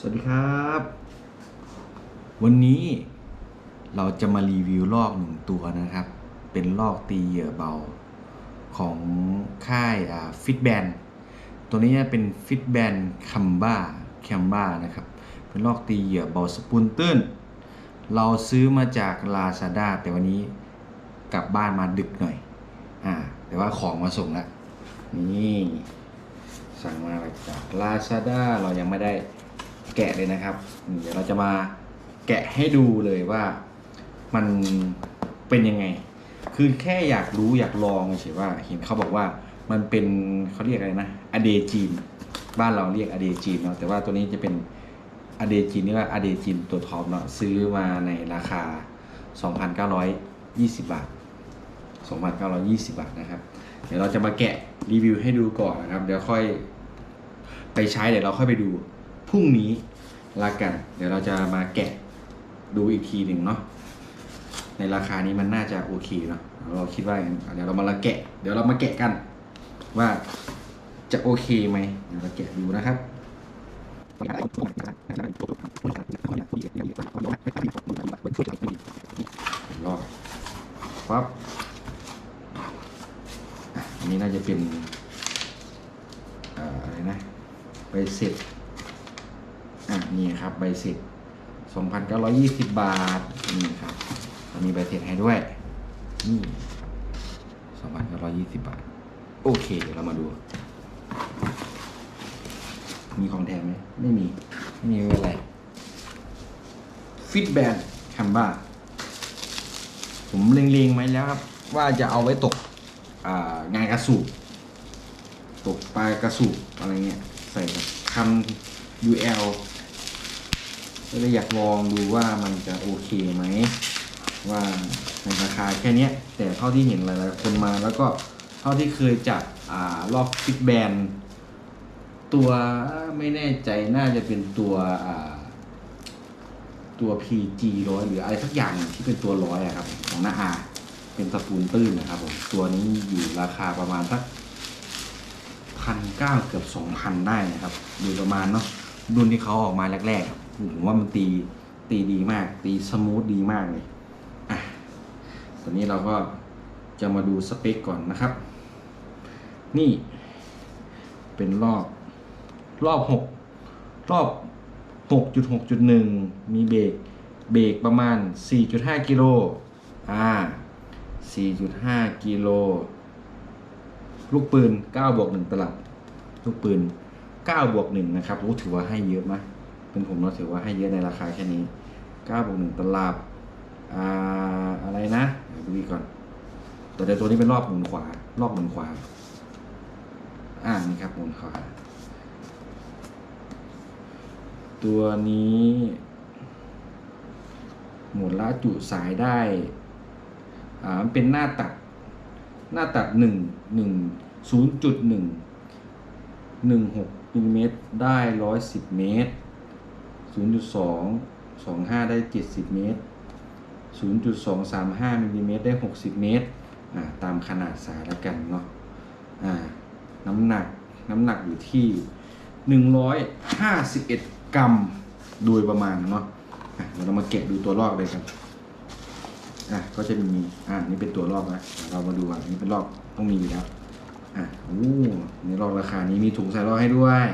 สวัสดีครับ วันนี้เราจะมารีวิวลอกหนึ่งตัวนะครับ เป็นลอกตีเหยื่อเบาของค่ายฟิตแบนตัวนี้เป็นฟิตแบนคัมบ้าแคมบ้านะครับ เป็นลอกตีเหยื่อเบาสปูนตื้น เราซื้อมาจาก Lazada แต่วันนี้กลับบ้านมาดึกหน่อยอ่าแต่ว่าของมาส่งแล้วนี่สั่งมาจาก Lazada เรายังไม่ได้ แกะเลยนะครับ เดี๋ยวเราจะมาแกะให้ดูเลยว่ามันเป็นยังไง คือแค่อยากรู้อยากลองเฉยว่า เห็นเขาบอกว่ามันเป็นเขาเรียกอะไรนะอะเดจีน บ้านเราเรียกอะเดจีนเนาะแต่ว่าตัวนี้จะเป็นอะเดจีนนี่ว่าอะเดจีนตัวท็อปเนาะซื้อมาในราคา 2,920 บาท 2,920 บาทนะครับ เดี๋ยวเราจะมาแกะรีวิวให้ดูก่อนนะครับ เดี๋ยวค่อยไปใช้เดี๋ยวเราค่อยไปดู พรุ่งนี้ละกัน เดี๋ยวเราจะมาแกะดูอีกทีหนึ่งเนาะในราคานี้มันน่าจะโอเคเนาะเราคิดว่าอย่างนั้นเดี๋ยวเรามาละแกะ เดี๋ยวเรามาแกะกัน ว่าจะโอเคไหมเดี๋ยวเราแกะดูนะครับรอบปั๊บอันนี้น่าจะเป็นเอ่ออะไรนะใบเสร็จ อะนี่ครับใบเสร็จ2,920 บาท นี่ครับมีใบเสร็จให้ด้วย นี่2,920 บาท โอเค เดี๋ยวเรามาดู มีของแถมไหม ไม่มี ไม่มีไม่เป็นไร ฟิตแบนคัมบ้า ผมเล็งๆไว้แล้วครับ ว่าจะเอาไว้ตกงานกระสูบตกปลากระสูบอะไรเงี้ย ใส่กับคัน UL ก็เลยอยากลองดูว่ามันจะโอเคไหม ว่าในราคาแค่นี้แต่เท่าที่เห็นหลายๆคนมา แล้วก็เท่าที่เคยจัดอ่ารอบฟิตแบนตัวไม่แน่ใจน่าจะเป็นตัวอ่าตัว PG ร้อยหรืออะไรสักอย่างที่เป็นตัวร้อยอะครับ ของหน้าอาเป็นสปูนตื้นนะครับผมตัวนี้อยู่ราคาประมาณสักพันเก้าเกือบสองพันได้นะครับอยู่ประมาณเนาะรุ่นที่เขาออกมาแรกๆ ผมว่ามันตีตีดีมาก ตีสมูทดีมากเลยอะตอนนี้เราก็จะมาดูสเปคก่อนนะครับ นี่ เป็นรอบ รอบหกรอบ6.6.1มีเบรกเบรกประมาณ 4.5 กิโลอ่า 4.5 กิโล ลูกปืน 9 บวก 1 ตลับ ลูกปืน 9 บวก 1 นะครับรู้ถือว่าให้เยอะไหม เป็นผมเราถือว่าให้เยอะในราคาแค่นี้9บวก1ตลับอ่าอะไรนะดูดีก่อน แต่เดี๋ยวตัวนี้เป็นรอบหมุนขวา รอบหมุนขวา อ่านี่ครับหมุนขวา ตัวนี้ หมุนละจุสายได้ อ่ามันเป็นหน้าตัด หน้าตัดหนึ่งหนึ่งศูนย์จุดหนึ่งหนึ่งหกมิลลิเมตรได้ร้อยสิบเมตร ศูนย์จุดสองสองห้าได้เจ็ดสิบเมตรศูนย์จุดสองสามห้ามิลลิเมตรได้หกสิบเมตร ตามขนาดสายแล้วกันเนาะน้ำหนัก น้ำหนักอยู่ที่หนึ่งร้อยห้าสิบเอ็ดกรัม โดยประมาณเนาะะเดี๋ยวเรามาเก็บดูตัวลอกเลยครับ อะ ก็จะมี อ่านี่เป็นตัวลอกนะเดี๋ยวเรามาดูอะนี่เป็นลอกต้องมีอยู่แล้ว อะ โอ้ในลอกราคานี้มีถุงใส่ลอกให้ด้วย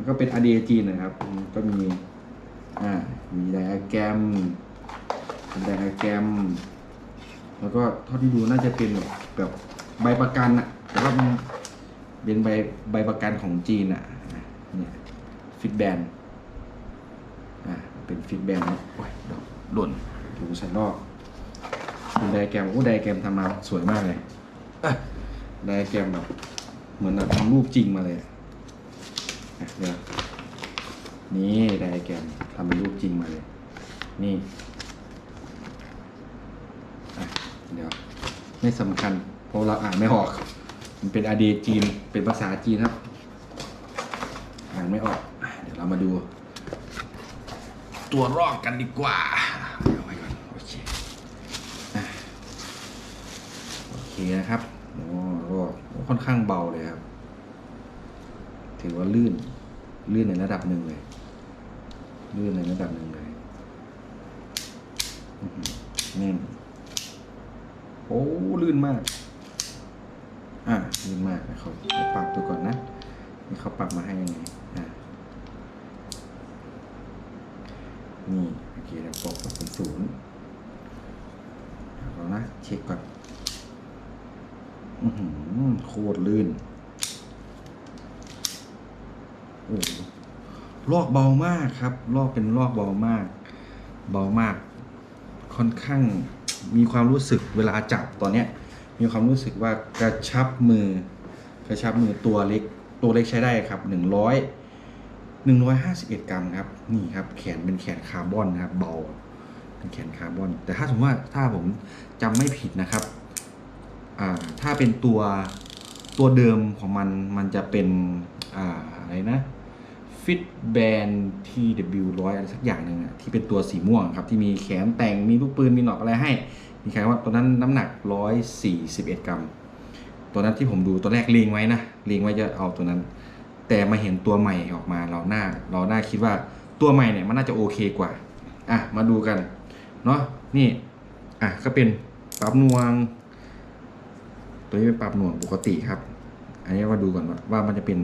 มันก็เป็นอเดจีนนะครับอืมก็มี อ่า มีไดอะแกรมเป็นไดอะแกรม แล้วก็เท่าที่ดูน่าจะเป็นแบบแบบใบประกันอะแต่ว่ามันเป็นใบใบประกันของจีนอะอะเนี่ยฟิตแบนอ่า เป็นฟิตแบนนะโอ้ยเดี๋ยวหล่นถุงใส่ลอกเป็นไดอะแกรมโอ้ไดอะแกรมทำมาสวยมากเลยอะไดอะแกรมแบบเหมือนแบบทำรูปจริงมาเลยอะ เดี๋ยวนี่ไดอะแกรมทำเป็นรูปจริงมาเลย นี่เดี๋ยวไม่สำคัญ เพราะเราอ่านไม่ออก มันเป็นอาเดจีนเป็นภาษาจีนครับ อ่านไม่ออก เดี๋ยวเรามาดู ตัวรอกกันดีกว่าเอาไว้ก่อนโอเคโอเคนะครับโอ้โอ้ค่อนข้างเบาเลยครับ ถือว่าลื่น ลื่นในระดับหนึ่งเลย ลื่นในระดับหนึ่งเลยแน่นโอ้ลื่นมาก อะลื่นมากนะครับเดี๋ยวปรับดูก่อนนะนี่เขาปรับมาให้ยังไงอะนี่โอเคแล้วปรับปรับเป็นศูนย์เอานะเช็คก่อน อือหือโคตรลื่น โอ้ลอกเบามากครับ ลอกเป็นลอกเบามาก เบามาก ค่อนข้างมีความรู้สึกเวลาจับตอนเนี้ย มีความรู้สึกว่ากระชับมือ กระชับมือตัวเล็ก ตัวเล็กใช้ได้ครับหนึ่งร้อยหนึ่งร้อยห้าสิบเอ็ดกรัมครับ นี่ครับ แขนเป็นแขนคาร์บอนนะครับ เบา เป็นแขนคาร์บอน แต่ถ้าสมมติว่าถ้าผมจำไม่ผิดนะครับ อ่า ถ้าเป็นตัวตัวเดิมของมันมันจะเป็น อ่า อะไรนะ ฟิตแบน TW ร้อยอะไรสักอย่างหนึ่งอะที่เป็นตัวสีม่วงครับ ที่มีแขนแต่งมีลูกปืนมีหนอกอะไรให้ มีใครว่าตัวนั้นน้ำหนัก141กรัมตัวนั้นที่ผมดูตัวแรกเลงไว้นะเลงไว้จะเอาตัวนั้น แต่มาเห็นตัวใหม่ออกมาเราหน้าเราหน้าคิดว่าตัวใหม่เนี่ยมันน่าจะโอเคกว่า อะ มาดูกัน เนาะนี่ อะ ก็เป็นปรับนวง ตัวนี้เป็นปรับนวงปกติครับ อันนี้มาดูก่อนว่าว่ามันจะเป็น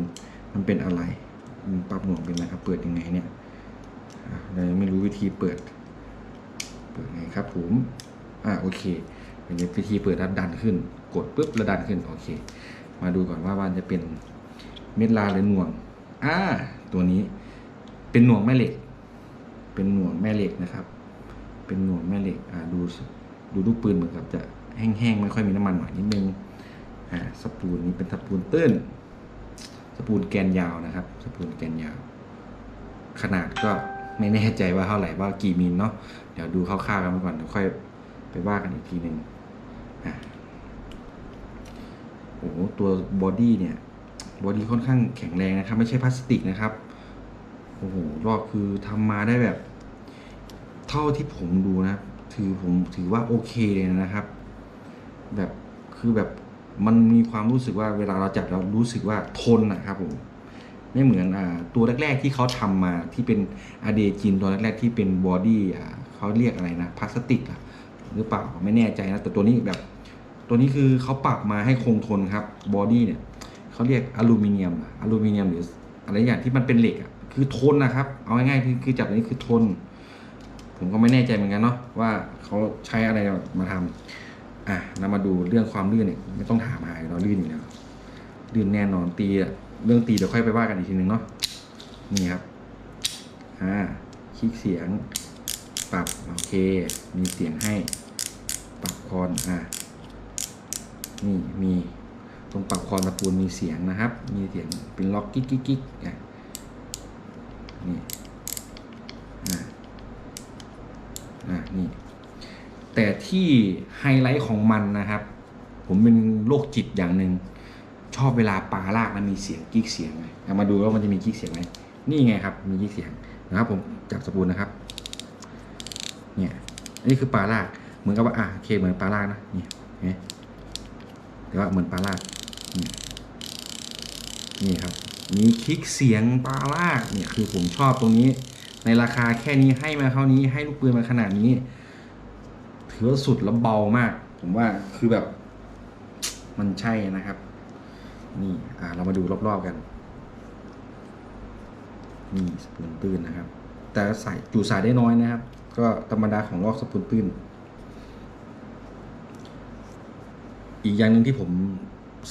มันเป็นอะไร ปรับหน่วงเป็นไรครับ เปิดยังไงเนี่ยเราไม่รู้วิธีเปิด เปิดไงครับผม อ่าโอเคเป็นวิธีเปิดแล้วดันขึ้น กดปุ๊บแล้วดันขึ้น โอเค มาดูก่อนว่ามันจะเป็นเม็ดลาหรือหน่วง อ่า ตัวนี้ เป็นหน่วงแม่เหล็ก เป็นหน่วงแม่เหล็กนะครับ เป็นหน่วงแม่เหล็ก อ่า ดู ดูลูกปืนเหมือนกับจะแห้งๆ ไม่ค่อยมีน้ำมันหน่อยนิดนึง อ่า สปูนนี้เป็นสปูนตื้น สปูนแกนยาวนะครับ สปูนแกนยาว ขนาดก็ไม่แน่ใจว่าเท่าไหร่ว่ากี่มิลเนาะเดี๋ยวดูคร่าวๆกันไปก่อนเดี๋ยวค่อยไปว่ากันอีกทีหนึ่งอะโอ้ตัวบอดี้เนี่ยบอดี้ค่อนข้างแข็งแรงนะครับ ไม่ใช่พลาสติกนะครับโอ้โหรอบคือทำมาได้แบบ เท่าที่ผมดูนะ ถือผมถือว่าโอเคเลยนะครับ แบบคือแบบ มันมีความรู้สึกว่าเวลาเราจับเรารู้สึกว่าทนนะครับผมไม่เหมือนอตัวแรก ๆ ที่เขาทำมาที่เป็นอเดจินตัวแรกๆที่เป็นบอดี้เขาเรียกอะไรนะพลาสติกหรือเปล่าไม่แน่ใจนะแต่ตัวนี้แบบ ตัวนี้คือเขาปรับมาให้คงทนครับบอดี้เนี่ยเขาเรียกอลูมิเนียมอะลูมิเนียมหรืออะไรอย่างที่มันเป็นเหล็กอะคือทนนะครับ เอาง่ายๆคือจับอันนี้คือทน ผมก็ไม่แน่ใจเหมือนกันเนาะว่าเขาใช้อะไรมาทำ อะเรามาดูเรื่องความลื่นเนี่ยไม่ต้องถามหายเราลื่นอยู่แล้วลื่นแน่นอนตีอะเรื่องตีเดี๋ยวค่อยไปว่ากันอีกทีหนึ่งเนาะนี่ครับอ่าคลิกเสียง ปรับโอเค มีเสียงให้ ปรับคอนอ่านี่มีตรงปรับคอนตะปูนมีเสียงนะครับ มีเสียงเป็นล็อกกิ๊กกิ๊กกิ๊กนี่อ่าอ่านี่ แต่ ที่ไฮไลท์ของมันนะครับ ผมเป็นโรคจิตอย่างหนึ่งชอบเวลาปลาลากแล้วมีเสียงกิ๊กเสียงไงมาดูว่ามันจะมีกิ๊กเสียงไหมนี่ไงครับ มีกิ๊กเสียงนะครับผมจับสปูนนะครับ เนี่ยอันนี้คือปลาลากเหมือนกับว่าอะโอเคเหมือนปลาลากนะนี่เห็นไหมแต่ว่าเหมือนปลาลากนี่นี่ครับมีคลิกเสียงปลาลากเนี่ยคือผมชอบตรงนี้ ในราคาแค่นี้ให้มาเท่านี้ให้ลูกปืนมาขนาดนี้ ถือว่าสุดแล้วเบามาก ผมว่าคือแบบ มันใช่นะครับ นี่อ่าเรามาดูรอบๆกัน นี่สปูนตื้นนะครับ แต่ใส่จุสายได้น้อยนะครับ ก็ธรรมดาของลอกสปูนตื้น อีกอย่างหนึ่งที่ผม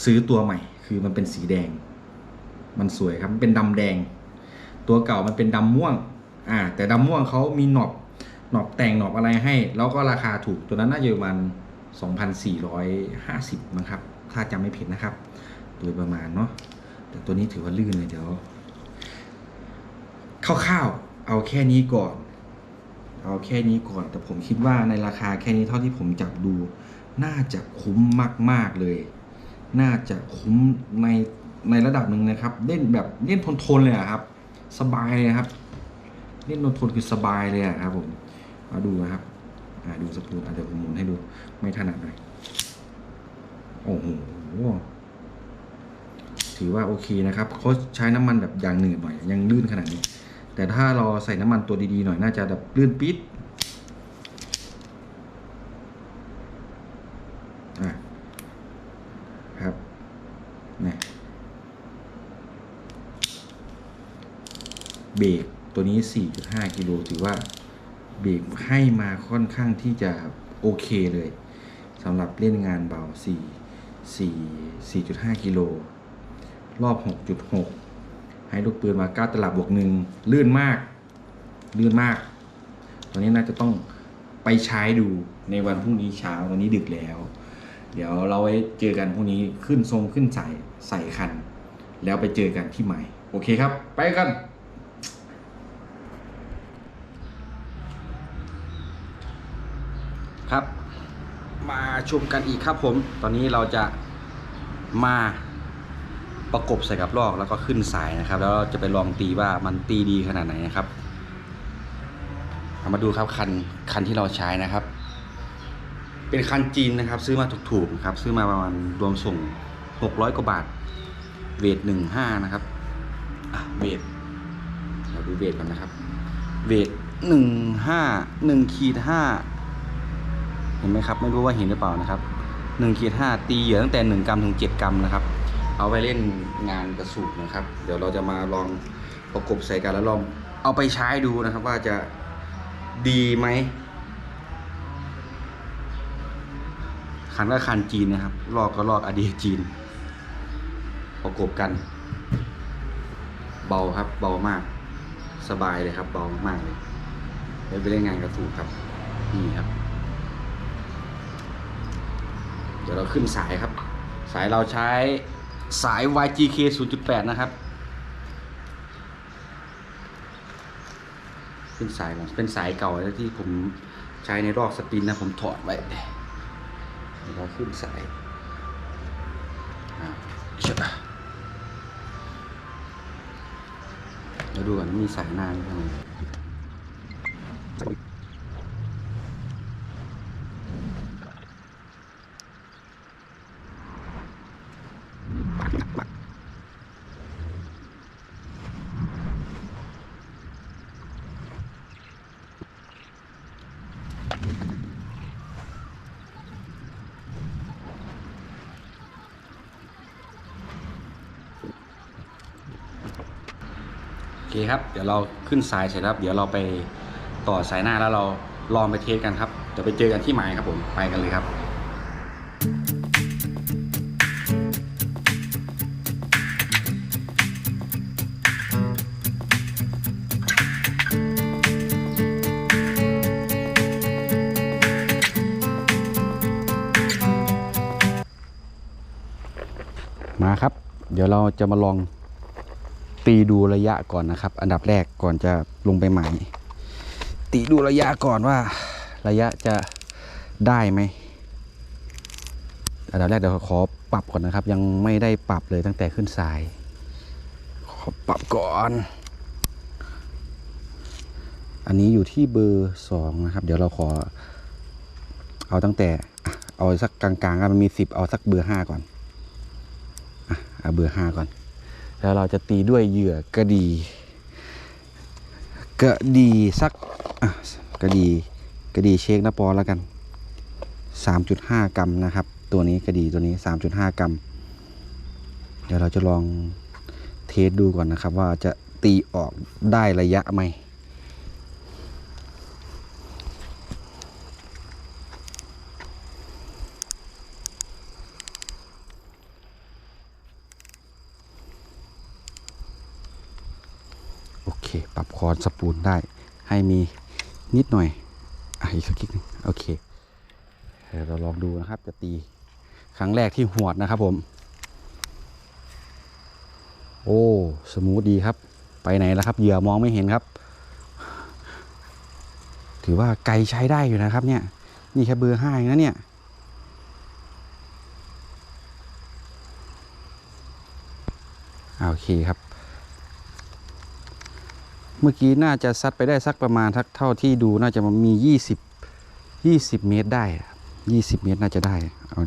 ซื้อตัวใหม่ คือมันเป็นสีแดง มันสวยครับมันเป็นดำแดง ตัวเก่ามันเป็นดำม่วง อ่า แต่ดำม่วงเขามีหนอบ นอบแต่งหนอบอะไรให้ แล้วก็ราคาถูกตัวนั้นน่าจะประมาณ2,450นะครับ ถ้าจำไม่ผิดนะครับ โดยประมาณเนาะแต่ตัวนี้ถือว่าลื่นเลยเดี๋ยวคร่าวๆเอาแค่นี้ก่อน เอาแค่นี้ก่อน แต่ผมคิดว่าในราคาแค่นี้เท่าที่ผมจับดู น่าจะคุ้มมาก ๆเลย น่าจะคุ้มในในระดับหนึ่งนะครับ เล่นแบบเล่นทนๆเลยครับ สบายเลยครับ เล่นทนๆคือสบายเลยครับผม มาดูนะครับอ่าดูสปูนอะเดี๋ยวผมหมุนให้ดูไม่ถนัดหน่อยโอ้โหถือว่าโอเคนะครับเขาใช้น้ำมันแบบยางหนืดหน่อย ยังลื่นขนาดนี้ แต่ถ้าเราใส่น้ำมันตัวดีๆหน่อยน่าจะแบบลื่นปิดอะครับนี่เบรกตัวนี้ 4.5 กิโลถือว่า เบรกให้มาค่อนข้างที่จะโอเคเลยสำหรับเล่นงานเบา 4 4 4.5 กิโล รอบ 6.6 ให้ลูกปืนมาก้าตลับบวกหนึ่งลื่นมาก ลื่นมาก ตอนนี้น่าจะต้องไปใช้ดูในวันพรุ่งนี้เช้าตอนนี้ดึกแล้ว เดี๋ยวเราไว้เจอกันพรุ่งนี้ขึ้นทรงขึ้นใส่ใส่คัน แล้วไปเจอกันที่ใหม่ โอเคครับ ไปกัน ครับ มาชมกันอีกครับผม ตอนนี้เราจะมาประกบใส่กับลอกแล้วก็ขึ้นสายนะครับ แล้วเราจะไปลองตีว่ามันตีดีขนาดไหนนะครับเอามาดูครับคันคันที่เราใช้นะครับ เป็นคันจีนนะครับ ซื้อมาถูกๆนะครับ ซื้อมาประมาณรวมส่ง 600 กว่าบาท เวทหนึ่งห้านะครับเวทเราดูเวทกันนะครับ เวทหนึ่งห้าหนึ่งขีดห้า ห็นไหมครับไม่รู้ว่าเห็นหรือเปล่านะครับหนึ่งขีดห้าตีเหยื่อตั้งแต่หนึ่งกรัมถึงเจ็ดกรัมนะครับ เอาไปเล่นงานกระสูบนะครับ เดี๋ยวเราจะมาลองประกบใส่กันแล้วลองเอาไปใช้ดูนะครับว่าจะดีไหมคันก็คันจีนนะครับ ลอกก็ลอกอดีจีน ประกบกัน เบาครับ เบามาก สบายเลยครับ เบามากเลยไปเล่นงานกระสูบครับ นี่ครับ เดี๋ยวเราขึ้นสายครับ สายเราใช้สาย YGK 0.8 นะครับ ขึ้นสายเป็นสายเก่าที่ผมใช้ในรอกสปินนะผมถอดไว้เดี๋ยวเราขึ้นสายอ่าเดี๋ยวดูก่อนมีสายหน้าหรือเป เคครับ เดี๋ยวเราขึ้นสายเสร็จแล้วครับเดี๋ยวเราไปต่อสายหน้าแล้วเราลองไปเทสกันครับ เดี๋ยวไปเจอกันที่หมายครับผม ไปกันเลยครับมาครับ เดี๋ยวเราจะมาลอง ตีดูระยะก่อนนะครับ อันดับแรกก่อนจะลงไปหมายตีดูระยะก่อนว่า ระยะจะได้ไหมอันดับแรกเดี๋ยวขอปรับก่อนนะครับ ยังไม่ได้ปรับเลยตั้งแต่ขึ้นสาย ขอปรับก่อน อันนี้อยู่ที่เบอร์สองนะครับ เดี๋ยวเราขอ เอาตั้งแต่เอาสักกลางๆอะมันมีสิบเอาสักเบอร์ห้าก่อนอะเอาเบอร์ห้าก่อน แล้วเราจะตีด้วยเหยื่อกระดีกระดีสักกระดีกระดีเช็คนะปอแล้วกัน 3.5 กรัมนะครับ ตัวนี้กระดีตัวนี้ 3.5 กรัม เดี๋ยวเราจะลองเทสดูก่อนนะครับ ว่าจะตีออกได้ระยะไหม โอเค ปรับค อนสปูลได้ ให้มีนิดหน่อยอะอีกสักคลิกหนึงโอเคเราลองดูนะครับจะตีครั้งแรกที่หวดนะครับผม โอ้สมูทดีครับ ไปไหนแล้วครับเหยื่อมองไม่เห็นครับ ถือว่าไกลใช้ได้อยู่นะครับเนี่ย นี่แค่เบอร์ห้าเองนะเนี่ยโอเคครับ เมื่อกี้น่าจะซัดไปได้สักประมาณทักเท่าที่ดูน่าจะมียี่สิบยี่สิบเมตรได้ยี่สิบเมตรน่าจะได้ เอา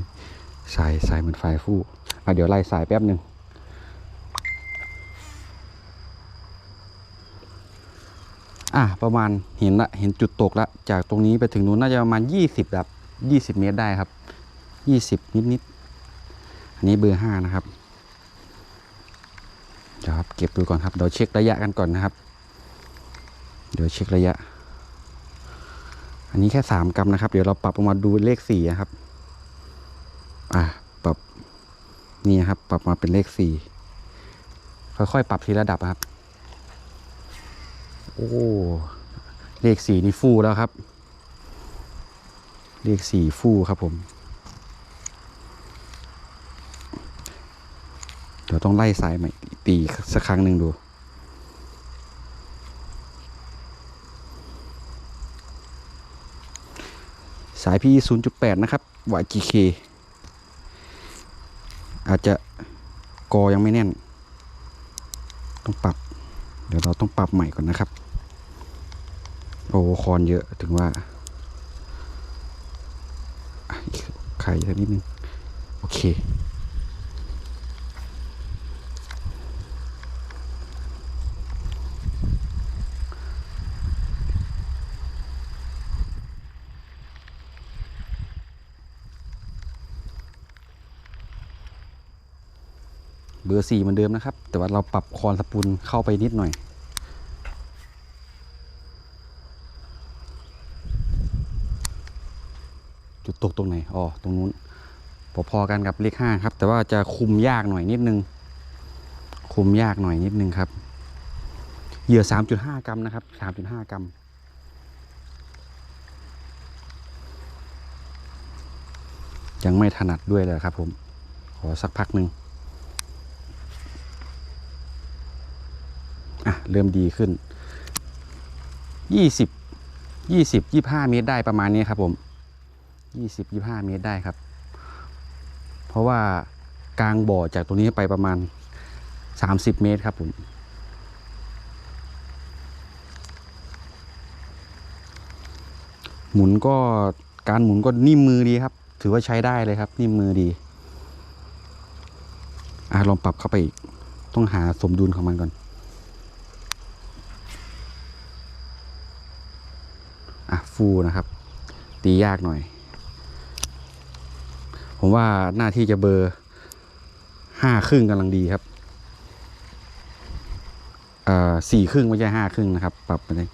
สายสายเหมือนไฟฟู่อะเดี๋ยวไล่สายแป๊บหนึ่งอะประมาณเห็นละเห็นจุดตกละจากตรงนี้ไปถึงนู้นน่าจะประมาณยี่สิบแบบยี่สิบเมตรได้ครับยี่สิบนิดนิดอันนี้เบอร์ห้านะครับเดี๋ยวครับเก็บดูก่อนครับเดี๋ยวเช็คระยะกันก่อนนะครับ เดี๋ยวเช็คระยะ อันนี้แค่สามกรัมนะครับ เดี๋ยวเราปรับออกมาดูเลขสี่นะครับ อะปรับนี่นครับ ปรับมาเป็นเลขสี่ค่อยๆ ปรับทีระดับครับ โอ้ เลขสี่นี่ฟูแล้วครับ เลขสี่ฟูครับผม เดี๋ยวต้องไล่สายใหม่ตีสักครั้งหนึ่งดู สาย PE 0.8 นะครับวาย GK อาจจะกอยังไม่แน่น ต้องปรับ เดี๋ยวเราต้องปรับใหม่ก่อนนะครับ โอ้คอนเยอะถึงว่าไข่สักนิดนึง โอเค เบอร์สี่เหมือนเดิมนะครับ แต่ว่าเราปรับคอนสปูลเข้าไปนิดหน่อย จุดตกตรงไหนอ๋อตรงนู้นพอๆกันกับเลขห้าครับ แต่ว่าจะคุมยากหน่อยนิดนึง คุมยากหน่อยนิดนึงครับเหยื่อ 3.5 กรัมนะครับ 3.5 กรัม ยังไม่ถนัดด้วยเลยครับผม ขอสักพักหนึ่ง อะ เริ่มดีขึ้นยี่สิบยี่สิบยี่ห้าเมตรได้ประมาณนี้ครับผมยี่สิบยี่ห้าเมตรได้ครับ เพราะว่ากลางบ่อจากตรงนี้ไปประมาณสามสิบเมตรครับผมหมุนก็การหมุนก็นิ่มมือดีครับ ถือว่าใช้ได้เลยครับ นิ่มมือดีอะลองปรับเข้าไปอีก ต้องหาสมดุลของมันก่อน อะ ฟูนะครับ ตียากหน่อย ผมว่าหน้าที่จะเบอร์ห้าครึ่งกำลังดีครับเอ่อสี่ครึ่งไม่ใช่ห้าครึ่งนะครับ ปรับไปเลย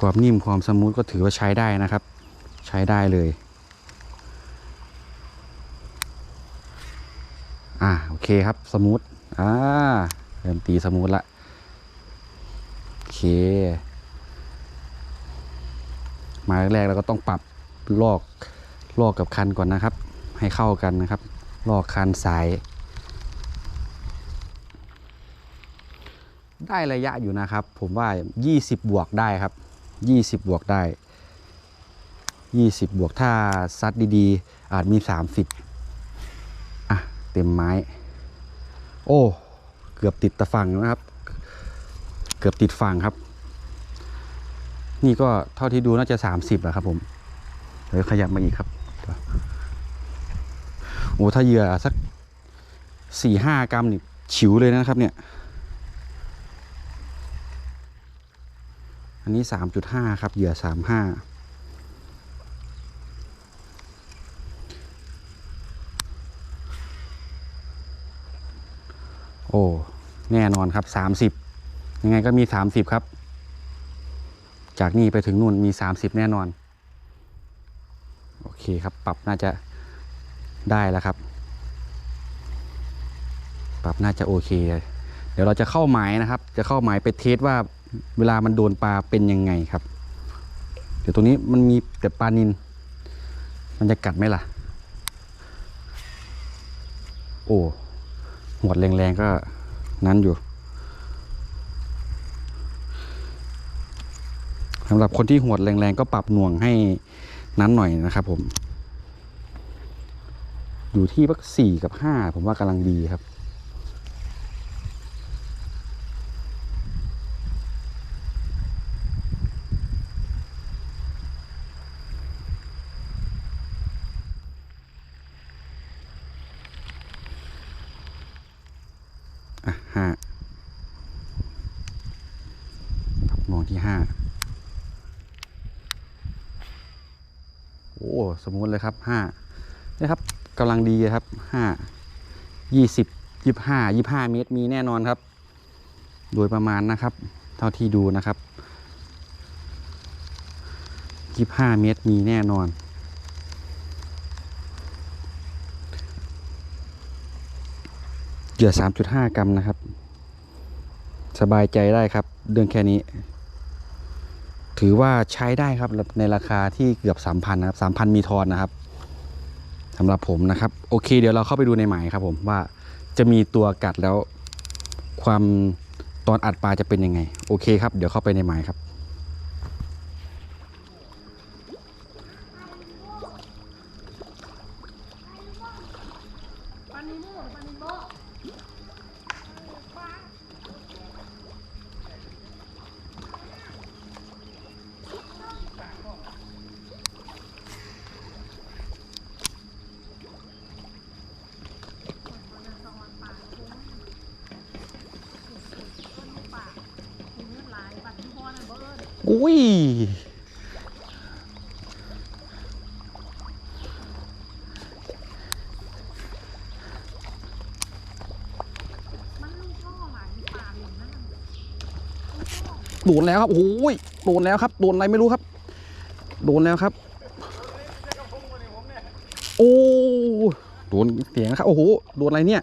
ความนิ่มความสมูทก็ถือว่าใช้ได้นะครับ ใช้ได้เลย อ่าโอ เคครับสมูทอ่าเริ่มตีสมูทละโอเค มาแรกๆเราก็ต้องปรับลอกลอกกับคันก่อนนะครับ ให้เข้ากันนะครับ ลอกคันสาย ได้ระยะอยู่นะครับ ผมว่า 20 บวกได้ครับ 20 บวกได้ 20 บวกถ้าซัดดีๆ อาจมี 30 อะ เต็มไม้ โอ้ เกือบติดตะฝั่งนะครับ เกือบติดฝั่งครับ นี่ก็เท่าที่ดูน่าจะ30แล้วครับ ผมเดี๋ยวขยับมาอีกครับโอ้ถ้าเหยื่อสักสี่ห้ากรัมนี่ฉิวเลยนะครับ เนี่ย อันนี้สามจุดห้าครับเหยื่อสามห้า อ้แน่นอนครับสามสิบยังไงก็มีสามสิบครับ จากนี่ไปถึงนู่นมีสามสิบแน่นอน โอเคครับปรับน่าจะได้แล้วครับ ปรับน่าจะโอเค เดี๋ยวเราจะเข้าหมายนะครับ จะเข้าหมายไปเทสว่าเวลามันโดนปลาเป็นยังไงครับ เดี๋ยวตรงนี้มันมีแต่ปลานิน มันจะกัดไหมล่ะ โอ้ หวดแรงๆก็นั้นอยู่สำหรับคนที่หวดแรงๆก็ปรับหน่วงให้นั้นหน่อยนะครับผม อยู่ที่พักสี่กับห้าผมว่ากำลังดีครับ อะห้าปรับหน่วงที่ห้าโอ้ สมมุติเลยครับห้านี่ครับกำลังดีครับห้ายี่สิบยี่ห้ายี่ห้าเมตรมีแน่นอนครับ โดยประมาณนะครับ เท่าที่ดูนะครับยี่ห้าเมตรมีแน่นอนเหยื่อ 3.5 กรัมนะครับ สบายใจได้ครับ เรื่องแค่นี้ ถือว่าใช้ได้ครับในราคาที่เกือบ 3,000 นะครับ 3,000 มีทอนนะครับ สำหรับผมนะครับ โอเค เดี๋ยวเราเข้าไปดูในหมายครับผมว่าจะมีตัวกัดแล้วความตอนอัดปลาจะเป็นยังไง โอเคครับ เดี๋ยวเข้าไปในหมายครับ ปันนิโมปันนิโม อุ้ย มันลูกพ่อหลายปากอย่างนั้น โดนแล้วครับ โอ้ย โดนแล้วครับ โดนอะไรไม่รู้ครับ โดนแล้วครับ โอ้ โดนเสียงครับ โอ้โห โดนอะไรเนี่ย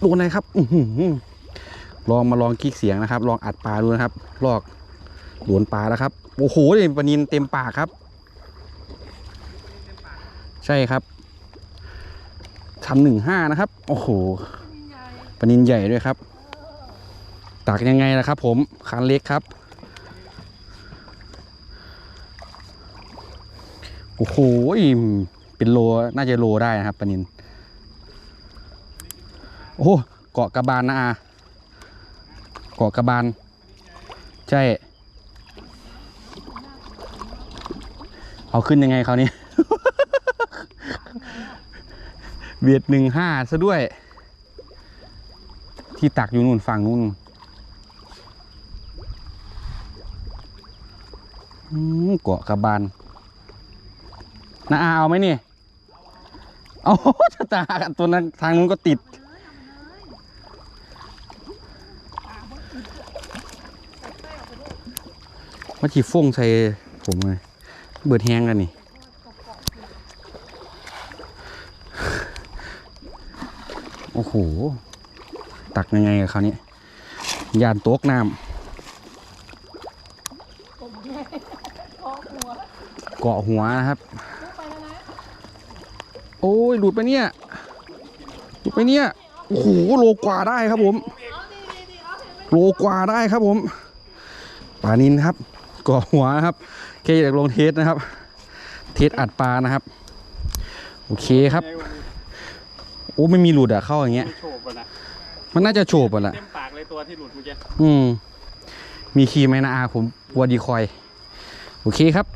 โดนอะไรครับ อือหือ ลองมาลองคลิกเสียงนะครับ ลองอัดปลาดูนะครับ ลอกโดนปลาแล้วครับ โอ้โหเต็มปลานินเต็มปากครับ ใช่ครับทำหนึ่งห้านะครับ โอ้โหปลานินใหญ่ด้วยครับ ตักยังไงล่ะครับ ผมคันเล็กครับ โอ้โหเป็นโลน่าจะโลได้นะครับปลานิน โอ้โหเกาะกระบาลนะอา เกาะกระบาล ใช่ เอาขึ้นยังไงคราวนี้เบียดหนึ่งห้าซะด้วย ที่ตักอยู่นู่นฝั่งนู่นเกาะกระบาลนาอาเอาไหมนี่ เอาจะตากันตัวนั้นทางนู้นก็ติด มาจีฟ่งใส่ผมเลยเบิดแห้งกันนี่โอ้โห ตักยังไงกับเขาวนี้ยยานโต๊กน้ำเกาะหัวนะครับ โอ้ยหลุดไปเนี่ย หลุดไปเนี่ย โอ้โห โลกว่าได้ครับผม โลกว่าได้ครับผม ปลานินครับ กาะหัวนะครับแค่อยากลงเทสนะครับ เทสอัดปลานะครับ โอเคครับโอ้ไม่มีหลุดอะเข้าอย่างเงี้ยโฉบอะนะมันน่าจะโฉบอะแหละเต็มปากเลยตัวที่หลุดเมื่อกี้อืมมีคีย์ไหมนะอาผมกลัวดีคอย โอเคครับ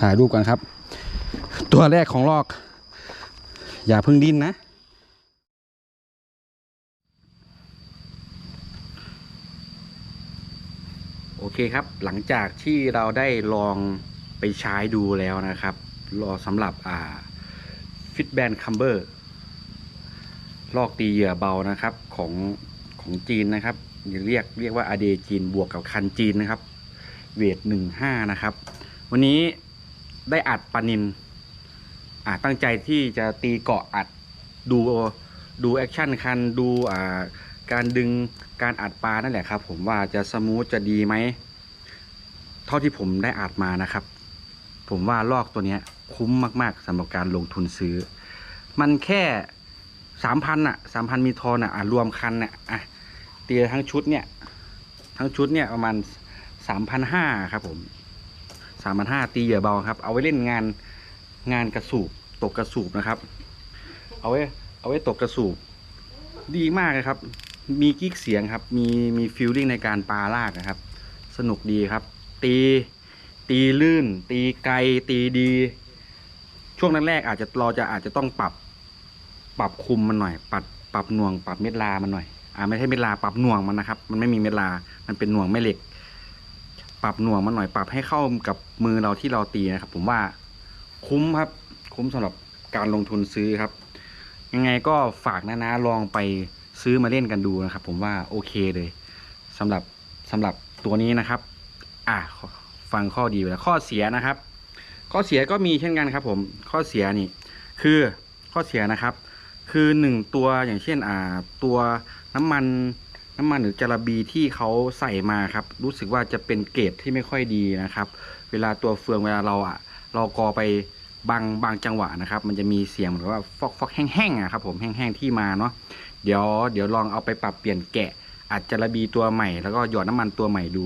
ถ่ายรูปกันครับ ตัวแรกของลอก อย่าเพึ่งดิ้นนะ โอเคครับ หลังจากที่เราได้ลองไปใช้ดูแล้วนะครับ รอสำหรับอ่าฟิตแบนคัมเบอร์ลอกตีเหยื่อเบานะครับของของจีนนะครับเรียกเรียกว่าอเดจีนบวกกับคันจีนนะครับ เวทหนึ่งห้านะครับ วันนี้ได้อัดปานินอ่าตั้งใจที่จะตีเกาะอัดดูดูแอคชั่นคันดูอ่า การดึงการอัดปลานั่นแหละครับ ผมว่าจะสมูทจะดีไหมเท่าที่ผมได้อัดมานะครับ ผมว่าลอกตัวเนี้ย คุ้มมาก ๆสำหรับการลงทุนซื้อ มันแค่สามพันอะสามพันมีทอนอะอะรวมคันอะอะตีทั้งชุดเนี่ย ทั้งชุดเนี่ยประมาณสามพันห้าครับผมสามพันห้าตีเหยื่อเบาครับ เอาไว้เล่นงานงานกระสูบตกกระสูบนะครับ เอาไว้ เอาไว้ตกกระสูบดีมากเลยครับ มีกิ๊กเสียงครับ มีมีฟิลลิ่งในการปลาลากนะครับ สนุกดีครับ ตี ตีลื่น ตีไกล ตีดี ช่วงแรกๆอาจจะเราจะอาจจะต้องปรับ ปรับคุมมันหน่อย ปรับปรับหน่วง ปรับเม็ดลามันหน่อย อ่าไม่ใช่เม็ดลาปรับหน่วงมันนะครับ มันไม่มีเม็ดลา มันเป็นหน่วงแม่เหล็ก ปรับหน่วงมันหน่อย ปรับให้เข้ากับมือเราที่เราตีนะครับ ผมว่าคุ้มครับ คุ้มสำหรับการลงทุนซื้อครับ ยังไงก็ฝากนะนะลองไป ซื้อมาเล่นกันดูนะครับ ผมว่าโอเคเลยสำหรับสำหรับตัวนี้นะครับ อะฟังข้อดีไปแล้วข้อเสียนะครับ ข้อเสียก็มีเช่นกันครับ ผมข้อเสียนี่ คือข้อเสียนะครับ คือหนึ่งตัวอย่างเช่น อ่า ตัวน้ำมันน้ำมันหรือจาระบีที่เขาใส่มาครับ รู้สึกว่าจะเป็นเกรดที่ไม่ค่อยดีนะครับ เวลาตัวเฟืองเวลาเราอะเรากอไปบางบางจังหวะนะครับ มันจะมีเสียงเหมือนว่าฟอกฟอกแห้งๆอะครับผมแห้งๆที่มาเนาะ เดี๋ยวเดี๋ยวลองเอาไปปรับเปลี่ยนแกะอาจจาระบีตัวใหม่แล้วก็หยอดน้ำมันตัวใหม่ดู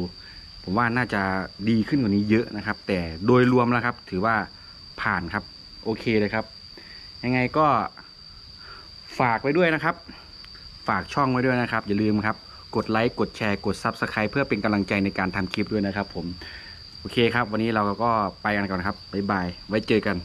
ผมว่าน่าจะดีขึ้นกว่านี้เยอะนะครับ แต่โดยรวมแล้วครับ ถือว่าผ่านครับ โอเคเลยครับ ยังไงก็ฝากไว้ด้วยนะครับ ฝากช่องไว้ด้วยนะครับ อย่าลืมครับ กดไลค์กดแชร์กด Subscribe เพื่อเป็นกำลังใจในการทำคลิปด้วยนะครับ ผมโอเคครับ วันนี้เราก็ไปกันก่อนครับบ๊ายบายไว้เจอกัน